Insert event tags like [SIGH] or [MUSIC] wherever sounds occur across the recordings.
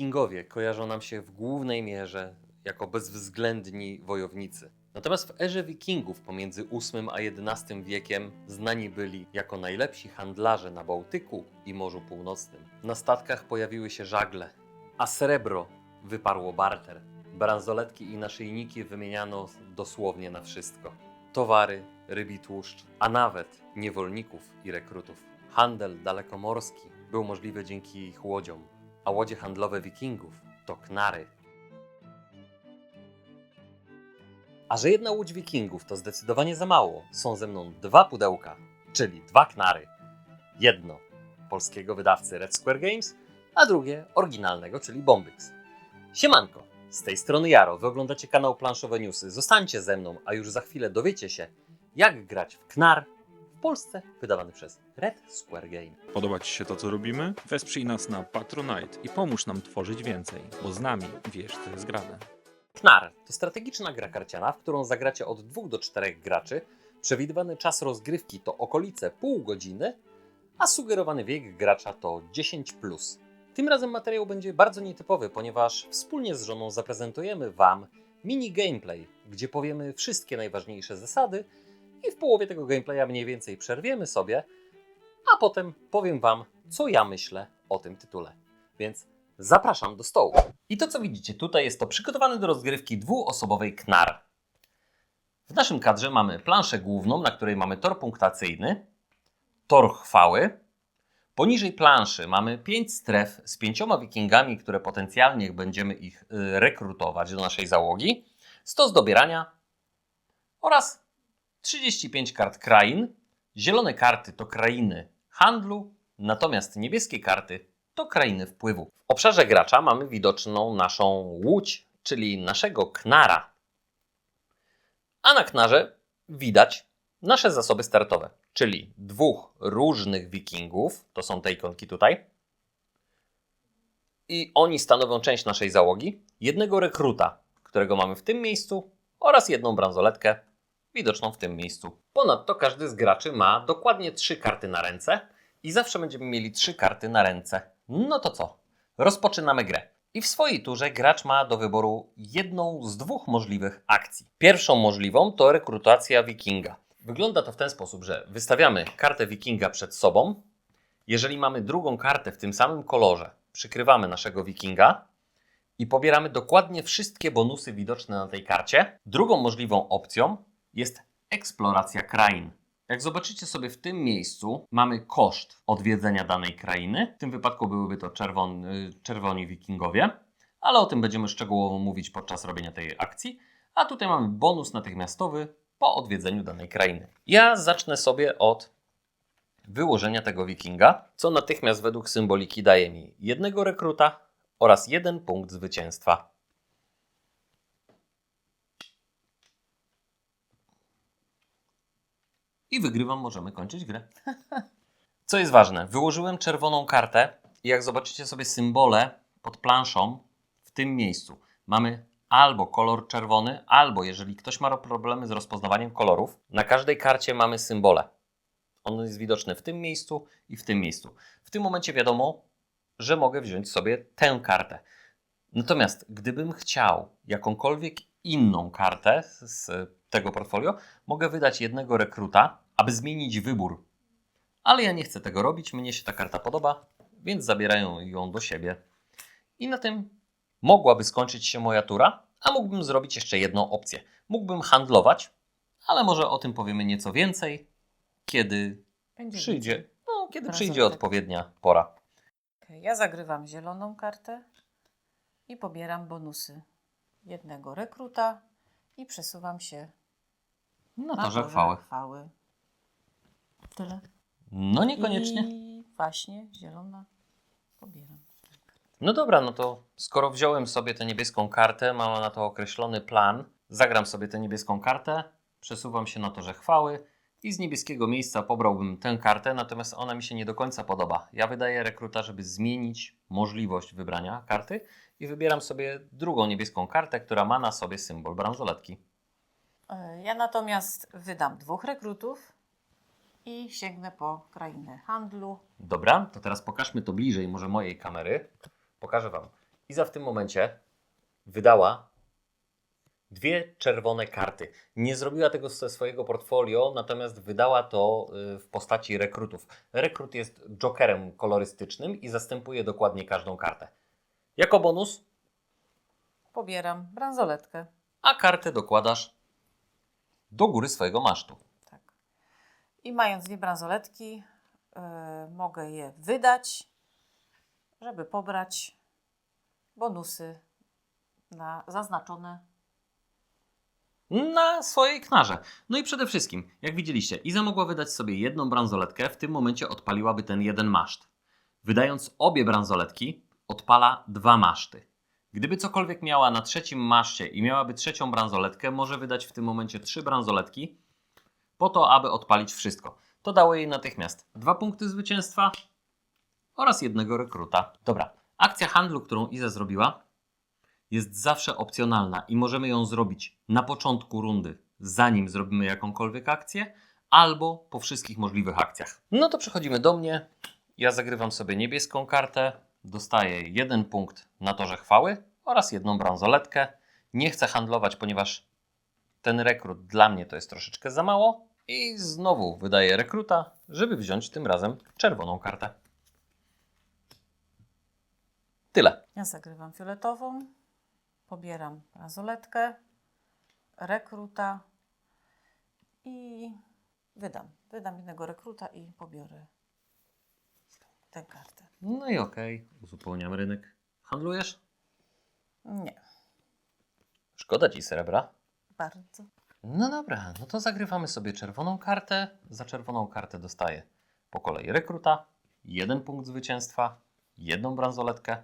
Wikingowie kojarzą nam się w głównej mierze jako bezwzględni wojownicy. Natomiast w erze Wikingów pomiędzy VIII a XI wiekiem znani byli jako najlepsi handlarze na Bałtyku i Morzu Północnym. Na statkach pojawiły się żagle, a srebro wyparło barter. Bransoletki i naszyjniki wymieniano dosłownie na wszystko. Towary, rybi tłuszcz, a nawet niewolników i rekrutów. Handel dalekomorski był możliwy dzięki ich łodziom, a łodzie handlowe Wikingów to knary. A że jedna łódź Wikingów to zdecydowanie za mało, są ze mną dwa pudełka, czyli dwa knary. Jedno polskiego wydawcy Red Square Games, a drugie oryginalnego, czyli Bombix. Siemanko, z tej strony Jaro, wy oglądacie kanał Planszowe Newsy. Zostańcie ze mną, a już za chwilę dowiecie się, jak grać w knar Polsce wydawany przez Red Square Game. Podoba Ci się to, co robimy? Wesprzyj nas na Patronite i pomóż nam tworzyć więcej, bo z nami wiesz, co jest grane. Knar to strategiczna gra karciana, w którą zagracie od 2 do 4 graczy. Przewidywany czas rozgrywki to okolice pół godziny, a sugerowany wiek gracza to 10. Tym razem materiał będzie bardzo nietypowy, ponieważ wspólnie z żoną zaprezentujemy Wam mini gameplay, gdzie powiemy wszystkie najważniejsze zasady i w połowie tego gameplaya mniej więcej przerwiemy sobie, a potem powiem Wam, co ja myślę o tym tytule. Więc zapraszam do stołu. I to, co widzicie tutaj, jest to przygotowany do rozgrywki dwuosobowej knar. W naszym kadrze mamy planszę główną, na której mamy tor punktacyjny, tor chwały. Poniżej planszy mamy 5 stref z pięcioma wikingami, które potencjalnie będziemy ich y, rekrutować do naszej załogi, 100 zdobierania oraz 35 kart krain. Zielone karty to krainy handlu, natomiast niebieskie karty to krainy wpływu. W obszarze gracza mamy widoczną naszą łódź, czyli naszego knara. A na knarze widać nasze zasoby startowe, czyli dwóch różnych wikingów, to są te ikonki tutaj, i oni stanowią część naszej załogi, jednego rekruta, którego mamy w tym miejscu, oraz jedną bransoletkę, widoczną w tym miejscu. Ponadto każdy z graczy ma dokładnie trzy karty na ręce i zawsze będziemy mieli trzy karty na ręce. No to co? Rozpoczynamy grę. I w swojej turze gracz ma do wyboru jedną z dwóch możliwych akcji. Pierwszą możliwą to rekrutacja wikinga. Wygląda to w ten sposób, że wystawiamy kartę wikinga przed sobą. Jeżeli mamy drugą kartę w tym samym kolorze, przykrywamy naszego wikinga i pobieramy dokładnie wszystkie bonusy widoczne na tej karcie. Drugą możliwą opcją jest eksploracja krain. Jak zobaczycie sobie w tym miejscu, mamy koszt odwiedzenia danej krainy. W tym wypadku byłyby to czerwony, czerwoni wikingowie, ale o tym będziemy szczegółowo mówić podczas robienia tej akcji. A tutaj mamy bonus natychmiastowy po odwiedzeniu danej krainy. Ja zacznę sobie od wyłożenia tego wikinga, co natychmiast według symboliki daje mi jednego rekruta oraz jeden punkt zwycięstwa. I wygrywam, możemy kończyć grę. [LAUGHS] Co jest ważne, wyłożyłem czerwoną kartę i jak zobaczycie sobie symbole pod planszą w tym miejscu, mamy albo kolor czerwony, albo jeżeli ktoś ma problemy z rozpoznawaniem kolorów, na każdej karcie mamy symbole. On jest widoczny w tym miejscu i w tym miejscu. W tym momencie wiadomo, że mogę wziąć sobie tę kartę. Natomiast gdybym chciał jakąkolwiek inną kartę z tego portfolio, mogę wydać jednego rekruta, aby zmienić wybór. Ale ja nie chcę tego robić, mnie się ta karta podoba, więc zabierają ją do siebie. I na tym mogłaby skończyć się moja tura, a mógłbym zrobić jeszcze jedną opcję. Mógłbym handlować, ale może o tym powiemy nieco więcej, kiedy Będzie przyjdzie, no, kiedy Teraz przyjdzie tak. odpowiednia pora. Ja zagrywam zieloną kartę i pobieram bonusy jednego rekruta i przesuwam się na to, że torze chwały. chwały. Tyle. No niekoniecznie. I właśnie zielona pobieram. No dobra, no to skoro wziąłem sobie tę niebieską kartę, mam na to określony plan, zagram sobie tę niebieską kartę, przesuwam się na torze chwały i z niebieskiego miejsca pobrałbym tę kartę, natomiast ona mi się nie do końca podoba. Ja wydaję rekruta, żeby zmienić możliwość wybrania karty i wybieram sobie drugą niebieską kartę, która ma na sobie symbol bransoletki. E, Ja natomiast wydam dwóch rekrutów i sięgnę po krainę handlu. Dobra, to teraz pokażmy to bliżej może mojej kamery. Pokażę Wam Iza w tym momencie wydała dwie czerwone karty. Nie zrobiła tego ze swojego portfolio, natomiast wydała to y, w postaci rekrutów. Rekrut jest jokerem kolorystycznym i zastępuje dokładnie każdą kartę. Jako bonus, Pobieram bransoletkę. a kartę dokładasz do góry swojego masztu. Tak. I mając dwie bransoletki, e, mogę je wydać, żeby pobrać bonusy na zaznaczone. na swojej knarze. No i przede wszystkim, jak widzieliście, Iza mogła wydać sobie jedną bransoletkę, w tym momencie odpaliłaby ten jeden maszt. Wydając obie bransoletki, odpala dwa maszty. Gdyby cokolwiek miała na trzecim maszcie i miałaby trzecią bransoletkę, może wydać w tym momencie trzy bransoletki, po to, aby odpalić wszystko. To dało jej natychmiast dwa punkty zwycięstwa oraz jednego rekruta. Dobra, akcja handlu, którą Iza zrobiła, jest zawsze opcjonalna i możemy ją zrobić na początku rundy, zanim zrobimy jakąkolwiek akcję, albo po wszystkich możliwych akcjach. No to przechodzimy do mnie. Ja zagrywam sobie niebieską kartę, dostaję jeden punkt na torze chwały oraz jedną bransoletkę. Nie chcę handlować, ponieważ ten rekrut dla mnie to jest troszeczkę za mało. I znowu wydaję rekruta, żeby wziąć tym razem czerwoną kartę. Tyle. Ja zagrywam fioletową, pobieram bransoletkę, rekruta i wydam. Wydam jednego rekruta i pobiorę tę kartę. No i okej, uzupełniam rynek. Handlujesz? Nie, Szkoda ci srebra. bardzo. No dobra, no to zagrywamy sobie czerwoną kartę. Za czerwoną kartę dostaję po kolei rekruta, jeden punkt zwycięstwa, jedną bransoletkę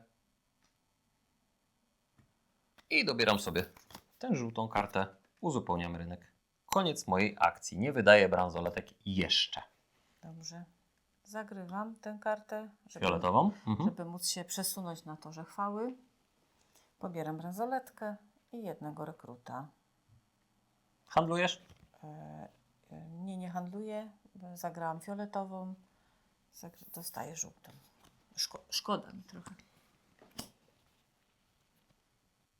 i dobieram sobie tę żółtą kartę, uzupełniam rynek. Koniec mojej akcji. Nie wydaję bransoletek jeszcze. Dobrze. Zagrywam tę kartę, żeby, Fioletową? Mhm. żeby móc się przesunąć na torze chwały. Pobieram bransoletkę i jednego rekruta. Handlujesz? E, e, nie, nie handluję. Zagrałam fioletową. Zagr- dostaję żółtą. Szko- szkoda mi trochę.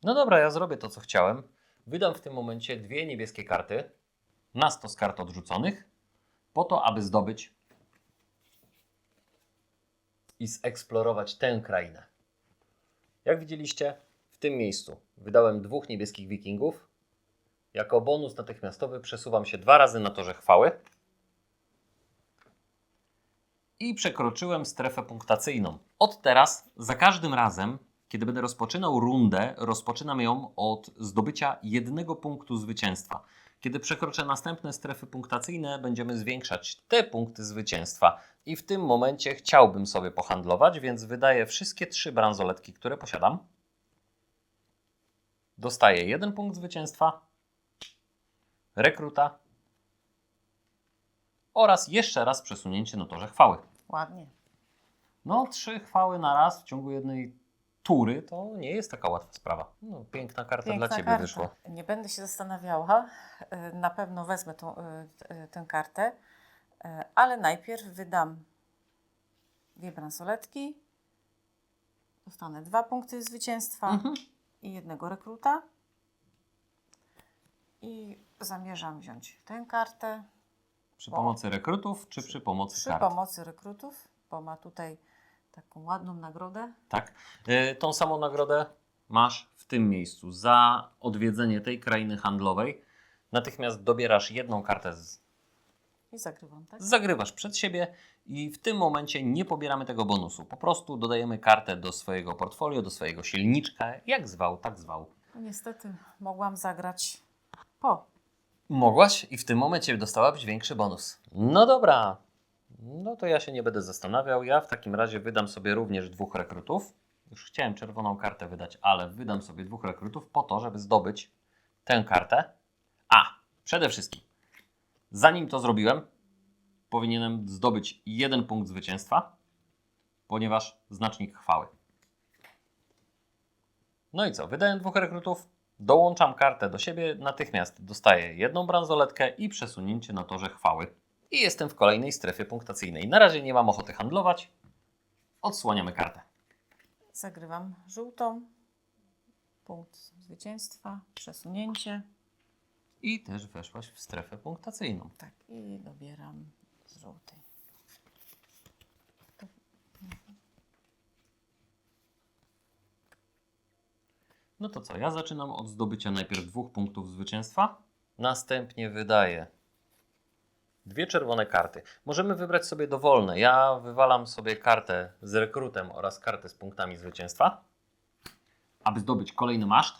No dobra, ja zrobię to, co chciałem. Wydam w tym momencie dwie niebieskie karty na 100 z kart odrzuconych, po to, aby zdobyć i zeksplorować tę krainę. Jak widzieliście, w tym miejscu wydałem dwóch niebieskich wikingów. Jako bonus natychmiastowy przesuwam się dwa razy na torze chwały i przekroczyłem strefę punktacyjną. Od teraz, za każdym razem, kiedy będę rozpoczynał rundę, rozpoczynam ją od zdobycia jednego punktu zwycięstwa. Kiedy przekroczę następne strefy punktacyjne, będziemy zwiększać te punkty zwycięstwa. I w tym momencie chciałbym sobie pohandlować, więc wydaję wszystkie trzy bransoletki, które posiadam. Dostaję jeden punkt zwycięstwa, rekruta oraz jeszcze raz przesunięcie na torze chwały. Ładnie. No, trzy chwały na raz w ciągu jednej tury to nie jest taka łatwa sprawa. No, piękna karta Piękna dla Ciebie karta. wyszła. Nie będę się zastanawiała. E, Na pewno wezmę tą, e, e, tę kartę, ale najpierw wydam dwie bransoletki. Dostanę dwa punkty zwycięstwa Mhm. i jednego rekruta. I zamierzam wziąć tę kartę Przy pomocy rekrutów czy przy pomocy przy kart? pomocy rekrutów, bo ma tutaj taką ładną nagrodę. Tak. Y, tą samą nagrodę masz w tym miejscu za odwiedzenie tej krainy handlowej. Natychmiast dobierasz jedną kartę, z, I zagrywam, tak? zagrywasz przed siebie i w tym momencie nie pobieramy tego bonusu. Po prostu dodajemy kartę do swojego portfolio, do swojego silniczka, jak zwał, tak zwał. No Niestety mogłam zagrać po. Mogłaś i w tym momencie dostałabyś większy bonus. No dobra. No to ja się nie będę zastanawiał. Ja w takim razie wydam sobie również dwóch rekrutów. Już chciałem czerwoną kartę wydać, ale wydam sobie dwóch rekrutów po to, żeby zdobyć tę kartę. A, przede wszystkim, zanim to zrobiłem, powinienem zdobyć jeden punkt zwycięstwa, ponieważ znacznik chwały. No i co? Wydałem dwóch rekrutów, dołączam kartę do siebie, natychmiast dostaję jedną bransoletkę i przesunięcie na torze chwały. I jestem w kolejnej strefie punktacyjnej. Na razie nie mam ochoty handlować. Odsłaniamy kartę. Zagrywam żółtą. Punkt zwycięstwa, przesunięcie. I też weszłaś w strefę punktacyjną. Tak, i dobieram z żółtej. No to co, ja zaczynam od zdobycia najpierw dwóch punktów zwycięstwa. Następnie wydaję dwie czerwone karty. Możemy wybrać sobie dowolne. Ja wywalam sobie kartę z rekrutem oraz kartę z punktami zwycięstwa, aby zdobyć kolejny maszt,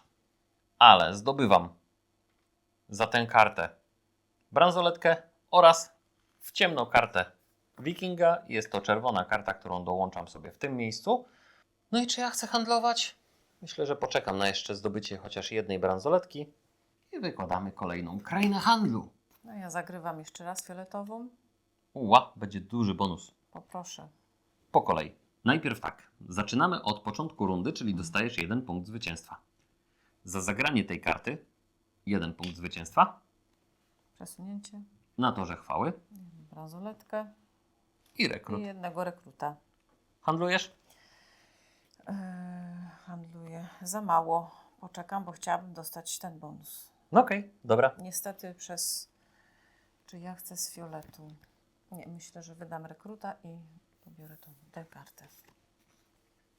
ale zdobywam za tę kartę bransoletkę oraz w ciemną kartę wikinga. Jest to czerwona karta, którą dołączam sobie w tym miejscu. No i czy ja chcę handlować? Myślę, że poczekam na jeszcze zdobycie chociaż jednej bransoletki i wykładamy kolejną krainę handlu. No ja zagrywam jeszcze raz fioletową. Ła, będzie duży bonus. Poproszę. Po kolei. Najpierw tak. Zaczynamy od początku rundy, czyli dostajesz jeden punkt zwycięstwa. Za zagranie tej karty jeden punkt zwycięstwa. Przesunięcie. Na torze chwały Bransoletkę i rekrut. i jednego rekruta. Handlujesz? Yy, handluję. Za mało. Poczekam, bo chciałabym dostać ten bonus. No okej, dobra. Niestety przez... Czy ja chcę z fioletu? Nie, myślę, że wydam rekruta i pobiorę tą tę kartę.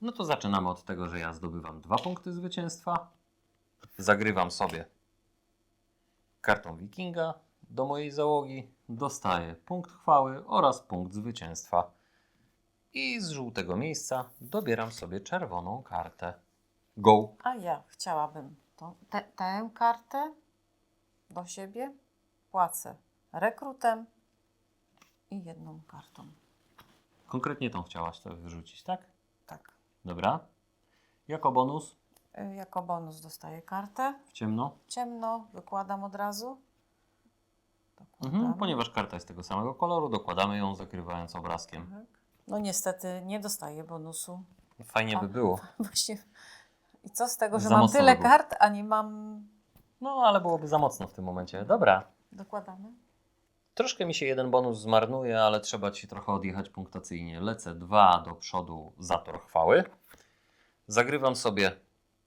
No to zaczynamy od tego, że ja zdobywam dwa punkty zwycięstwa. Zagrywam sobie kartą wikinga do mojej załogi. Dostaję punkt chwały oraz punkt zwycięstwa. I z żółtego miejsca dobieram sobie czerwoną kartę. Go! A ja chciałabym tą, te, tę kartę do siebie. Płacę rekrutem i jedną kartą. Konkretnie tą chciałaś to wyrzucić, tak? Tak. Dobra. Jako bonus Y, Jako bonus dostaję kartę. w ciemno. Ciemno wykładam od razu. Mhm, ponieważ karta jest tego samego koloru, dokładamy ją zakrywając obrazkiem. Tak. No niestety nie dostaję bonusu. Fajnie by było. [LAUGHS] Właśnie. I co z tego, że Za mam tyle by kart, a nie mam. No, ale byłoby za mocno w tym momencie. Dobra. Dokładamy. Troszkę mi się jeden bonus zmarnuje, ale trzeba ci trochę odjechać punktacyjnie. Lecę dwa do przodu za tor chwały. Zagrywam sobie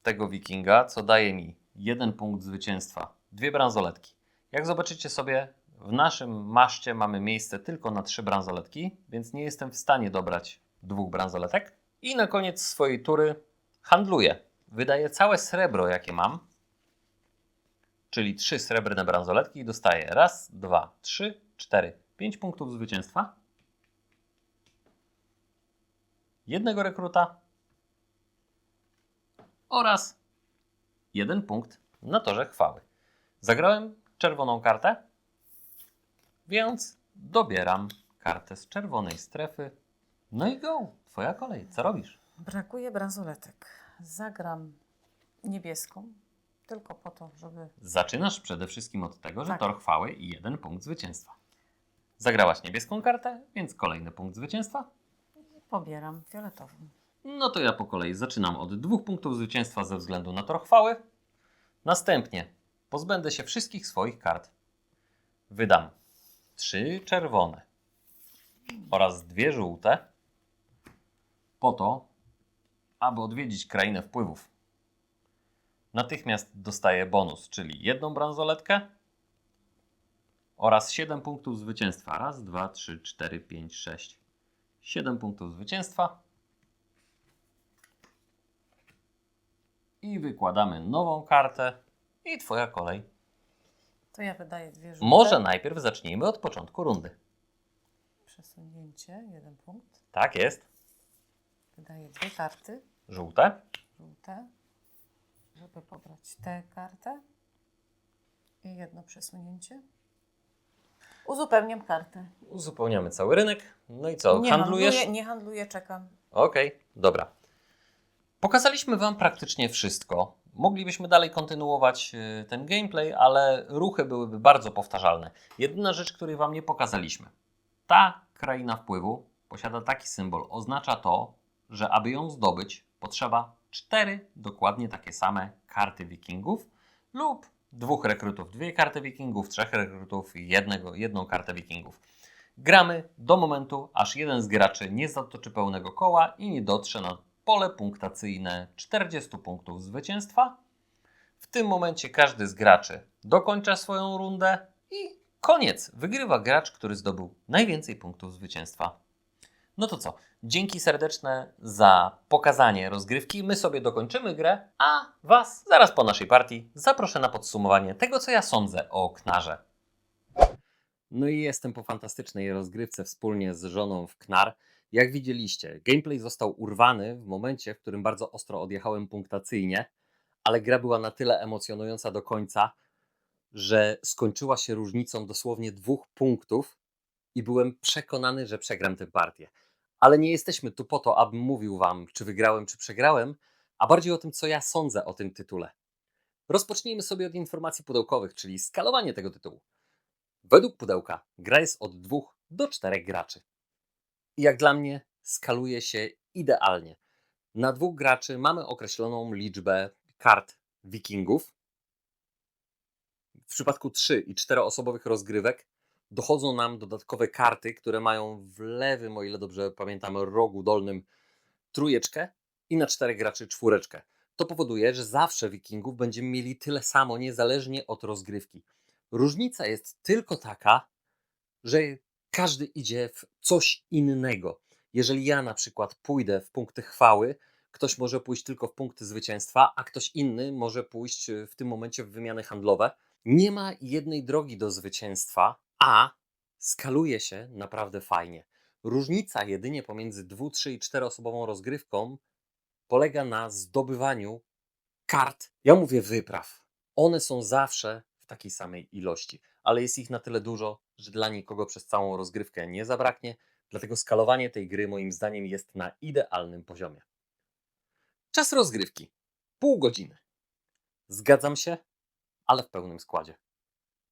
tego wikinga, co daje mi jeden punkt zwycięstwa, dwie bransoletki. Jak zobaczycie sobie, w naszym maszcie mamy miejsce tylko na trzy bransoletki, więc nie jestem w stanie dobrać dwóch bransoletek. I na koniec swojej tury handluję. Wydaję całe srebro, jakie mam, czyli trzy srebrne bransoletki i dostaję raz, dwa, trzy, cztery, pięć punktów zwycięstwa. Jednego rekruta oraz jeden punkt na torze chwały. Zagrałem czerwoną kartę, więc dobieram kartę z czerwonej strefy. No i go, twoja kolej. Co robisz? Brakuje bransoletek. Zagram niebieską, tylko po to, żeby. Zaczynasz przede wszystkim od tego, że Tak. tor chwały i jeden punkt zwycięstwa. Zagrałaś niebieską kartę, więc kolejny punkt zwycięstwa. Pobieram fioletową. No to ja po kolei zaczynam od dwóch punktów zwycięstwa ze względu na tor chwały. Następnie pozbędę się wszystkich swoich kart. Wydam trzy czerwone oraz dwie żółte po to, aby odwiedzić krainę wpływów. Natychmiast dostaję bonus, czyli jedną bransoletkę oraz 7 punktów zwycięstwa. Raz, dwa, trzy, cztery, pięć, sześć. 7 punktów zwycięstwa. I wykładamy nową kartę. I twoja kolej. To ja wydaję dwie żółte. Może najpierw zacznijmy od początku rundy. Przesunięcie, jeden punkt. Tak jest. Wydaję dwie karty Żółte. żółte, żeby pobrać tę kartę i jedno przesunięcie. Uzupełniam kartę. Uzupełniamy cały rynek. No i co? nie handlujesz? handluję, nie handluję, czekam. Okej, dobra. Pokazaliśmy Wam praktycznie wszystko. Moglibyśmy dalej kontynuować y, ten gameplay, ale ruchy byłyby bardzo powtarzalne. Jedyna rzecz, której Wam nie pokazaliśmy. Ta kraina wpływu posiada taki symbol. Oznacza to, że aby ją zdobyć, potrzeba cztery dokładnie takie same karty wikingów lub dwóch rekrutów, dwie karty wikingów, trzech rekrutów i jednego, jedną kartę wikingów. Gramy do momentu, aż jeden z graczy nie zatoczy pełnego koła i nie dotrze na pole punktacyjne 40 punktów zwycięstwa. W tym momencie każdy z graczy dokończa swoją rundę i koniec. Wygrywa gracz, który zdobył najwięcej punktów zwycięstwa. No to co? Dzięki serdeczne za pokazanie rozgrywki. My sobie dokończymy grę, a Was zaraz po naszej partii zaproszę na podsumowanie tego, co ja sądzę o Knarze. No i jestem po fantastycznej rozgrywce wspólnie z żoną w Knar. Jak widzieliście, gameplay został urwany w momencie, w którym bardzo ostro odjechałem punktacyjnie, ale gra była na tyle emocjonująca do końca, że skończyła się różnicą dosłownie dwóch punktów i byłem przekonany, że przegram tę partię. Ale nie jesteśmy tu po to, abym mówił wam, czy wygrałem, czy przegrałem, a bardziej o tym, co ja sądzę o tym tytule. Rozpocznijmy sobie od informacji pudełkowych, czyli skalowanie tego tytułu. Według pudełka gra jest od dwóch do czterech graczy. I jak dla mnie skaluje się idealnie. Na dwóch graczy mamy określoną liczbę kart wikingów. W przypadku 3 i 4 osobowych rozgrywek dochodzą nam dodatkowe karty, które mają w lewym, o ile dobrze pamiętamy, rogu dolnym trójeczkę i na czterech graczy czwóreczkę. To powoduje, że zawsze wikingów będziemy mieli tyle samo, niezależnie od rozgrywki. Różnica jest tylko taka, że każdy idzie w coś innego. Jeżeli ja na przykład pójdę w punkty chwały, ktoś może pójść tylko w punkty zwycięstwa, a ktoś inny może pójść w tym momencie w wymiany handlowe. Nie ma jednej drogi do zwycięstwa, a skaluje się naprawdę fajnie. Różnica jedynie pomiędzy dwu, trzy i czteroosobową rozgrywką polega na zdobywaniu kart. Ja mówię wypraw. One są zawsze w takiej samej ilości, ale jest ich na tyle dużo, że dla nikogo przez całą rozgrywkę nie zabraknie. Dlatego skalowanie tej gry moim zdaniem jest na idealnym poziomie. Czas rozgrywki pół godziny. Zgadzam się, ale w pełnym składzie.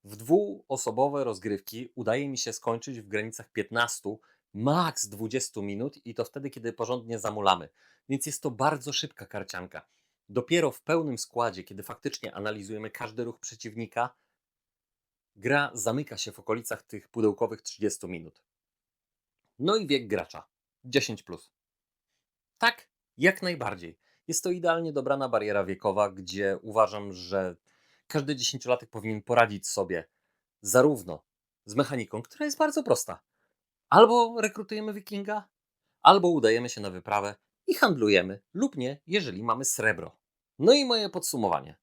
W dwuosobowe rozgrywki udaje mi się skończyć w granicach 15, maks 20 minut i to wtedy, kiedy porządnie zamulamy. Więc jest to bardzo szybka karcianka. Dopiero w pełnym składzie, kiedy faktycznie analizujemy każdy ruch przeciwnika, gra zamyka się w okolicach tych pudełkowych 30 minut. No i wiek gracza 10. Plus. Tak, jak najbardziej. Jest to idealnie dobrana bariera wiekowa, gdzie uważam, że każdy dziesięciolatek powinien poradzić sobie zarówno z mechaniką, która jest bardzo prosta. Albo rekrutujemy wikinga, albo udajemy się na wyprawę i handlujemy, lub nie, jeżeli mamy srebro. No i moje podsumowanie.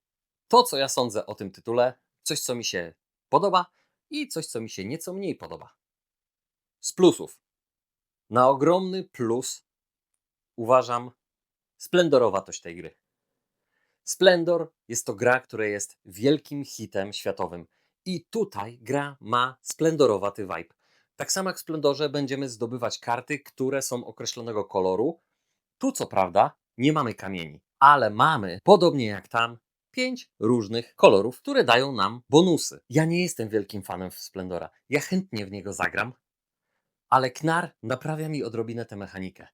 To, co ja sądzę o tym tytule, coś, co mi się podoba i coś, co mi się nieco mniej podoba. Z plusów. Na ogromny plus uważam splendorowatość tej gry. Splendor jest to gra, która jest wielkim hitem światowym. I tutaj gra ma splendorowaty vibe. Tak samo jak w Splendorze będziemy zdobywać karty, które są określonego koloru. Tu co prawda nie mamy kamieni, ale mamy, podobnie jak tam, pięć różnych kolorów, które dają nam bonusy. Ja nie jestem wielkim fanem Splendora. Ja chętnie w niego zagram, ale Knar naprawia mi odrobinę tę mechanikę.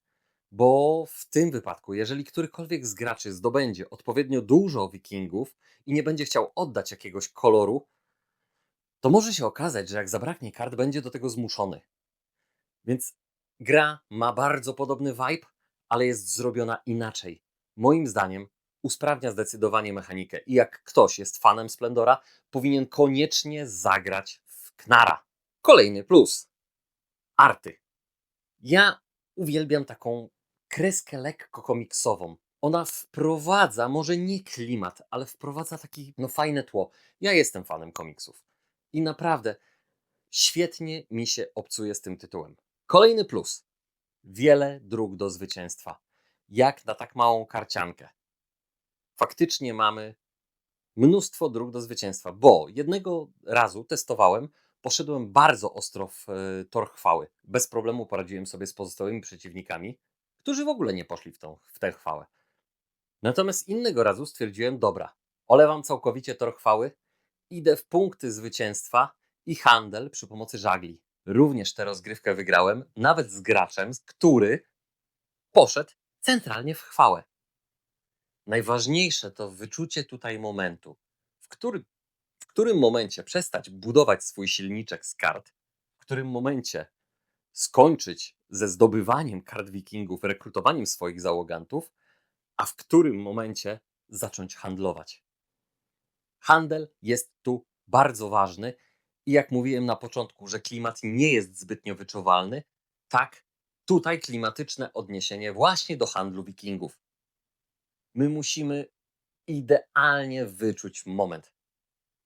Bo w tym wypadku, jeżeli którykolwiek z graczy zdobędzie odpowiednio dużo wikingów i nie będzie chciał oddać jakiegoś koloru, to może się okazać, że jak zabraknie kart, będzie do tego zmuszony. Więc gra ma bardzo podobny vibe, ale jest zrobiona inaczej. Moim zdaniem usprawnia zdecydowanie mechanikę i jak ktoś jest fanem Splendora, powinien koniecznie zagrać w Knara. Kolejny plus. Arty. Ja uwielbiam taką kreskę lekko komiksową. Ona wprowadza, może nie klimat, ale wprowadza taki no fajne tło. Ja jestem fanem komiksów. I naprawdę świetnie mi się obcuje z tym tytułem. Kolejny plus. Wiele dróg do zwycięstwa. Jak na tak małą karciankę. Faktycznie mamy mnóstwo dróg do zwycięstwa, bo jednego razu testowałem, poszedłem bardzo ostro w e, tor chwały. Bez problemu poradziłem sobie z pozostałymi przeciwnikami, którzy w ogóle nie poszli w, tą, w tę chwałę. Natomiast innego razu stwierdziłem, dobra, olewam całkowicie tor chwały, idę w punkty zwycięstwa i handel przy pomocy żagli. Również tę rozgrywkę wygrałem, nawet z graczem, który poszedł centralnie w chwałę. Najważniejsze to wyczucie tutaj momentu, w, który, w którym momencie przestać budować swój silniczek z kart, w którym momencie skończyć ze zdobywaniem kart wikingów, rekrutowaniem swoich załogantów, a w którym momencie zacząć handlować. Handel jest tu bardzo ważny i jak mówiłem na początku, że klimat nie jest zbytnio wyczuwalny, tak, tutaj klimatyczne odniesienie właśnie do handlu wikingów. My musimy idealnie wyczuć moment.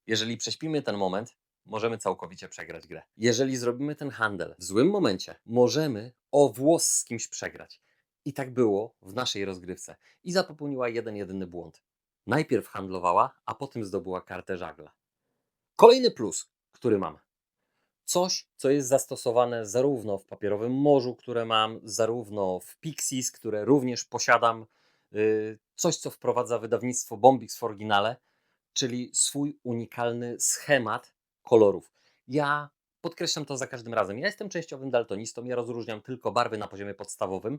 Jeżeli prześpimy ten moment, możemy całkowicie przegrać grę. Jeżeli zrobimy ten handel w złym momencie, możemy o włos z kimś przegrać. I tak było w naszej rozgrywce. Iza popełniła jeden jedyny błąd. Najpierw handlowała, a potem zdobyła kartę żagla. Kolejny plus, który mam. Coś, co jest zastosowane zarówno w papierowym morzu, które mam, zarówno w Pixies, które również posiadam, yy, coś, co wprowadza wydawnictwo Bombix w oryginale, czyli swój unikalny schemat kolorów. Ja podkreślam to za każdym razem. Ja jestem częściowym daltonistą, ja rozróżniam tylko barwy na poziomie podstawowym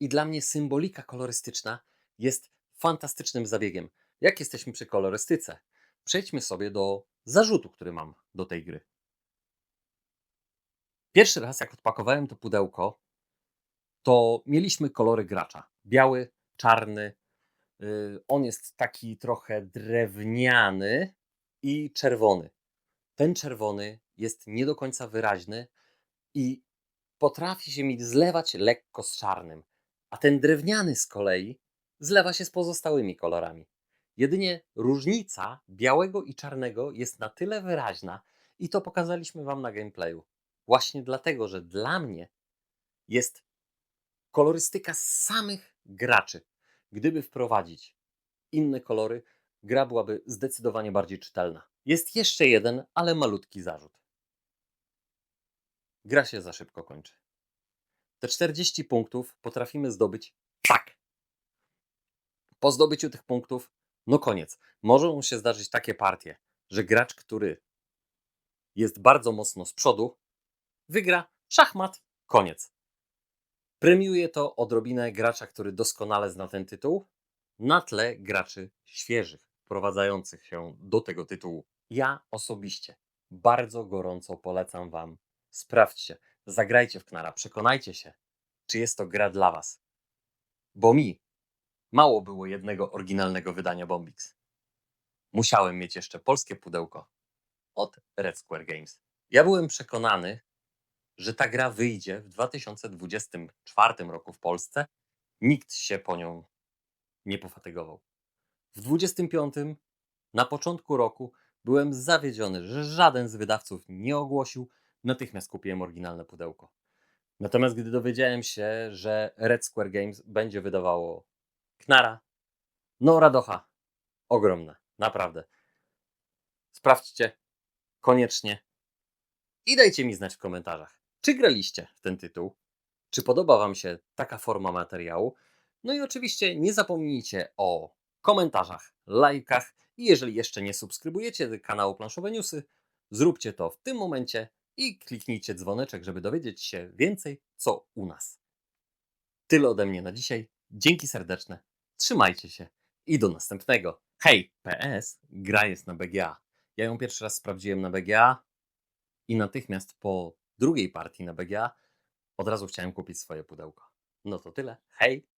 i dla mnie symbolika kolorystyczna jest fantastycznym zabiegiem. Jak jesteśmy przy kolorystyce, przejdźmy sobie do zarzutu, który mam do tej gry. Pierwszy raz, jak odpakowałem to pudełko, to mieliśmy kolory gracza. Biały, czarny, yy, on jest taki trochę drewniany i czerwony. Ten czerwony jest nie do końca wyraźny i potrafi się mi zlewać lekko z czarnym, a ten drewniany z kolei zlewa się z pozostałymi kolorami. Jedynie różnica białego i czarnego jest na tyle wyraźna i to pokazaliśmy Wam na gameplayu. Właśnie dlatego, że dla mnie jest kolorystyka samych graczy. Gdyby wprowadzić inne kolory, gra byłaby zdecydowanie bardziej czytelna. Jest jeszcze jeden, ale malutki zarzut. Gra się za szybko kończy. Te 40 punktów potrafimy zdobyć tak. Po zdobyciu tych punktów, no koniec. Mogą się zdarzyć takie partie, że gracz, który jest bardzo mocno z przodu, wygra szachmat, koniec. Premiuje to odrobinę gracza, który doskonale zna ten tytuł, na tle graczy świeżych, wprowadzających się do tego tytułu. Ja osobiście bardzo gorąco polecam Wam. Sprawdźcie, zagrajcie w Knara, przekonajcie się, czy jest to gra dla Was. Bo mi mało było jednego oryginalnego wydania Bombix. Musiałem mieć jeszcze polskie pudełko od Red Square Games. Ja byłem przekonany, że ta gra wyjdzie w 2024 roku w Polsce. Nikt się po nią nie pofatygował. W 25 na początku roku byłem zawiedziony, że żaden z wydawców nie ogłosił, natychmiast kupiłem oryginalne pudełko. Natomiast gdy dowiedziałem się, że Red Square Games będzie wydawało Knara, no radocha ogromna, naprawdę. Sprawdźcie koniecznie i dajcie mi znać w komentarzach, czy graliście w ten tytuł, czy podoba Wam się taka forma materiału. No i oczywiście nie zapomnijcie o komentarzach, lajkach i jeżeli jeszcze nie subskrybujecie kanału Planszowe Newsy, zróbcie to w tym momencie i kliknijcie dzwoneczek, żeby dowiedzieć się więcej, co u nas. Tyle ode mnie na dzisiaj. Dzięki serdeczne. Trzymajcie się i do następnego. Hej, PS, gra jest na BGA. Ja ją pierwszy raz sprawdziłem na BGA i natychmiast po drugiej partii na BGA od razu chciałem kupić swoje pudełko. No to tyle. Hej!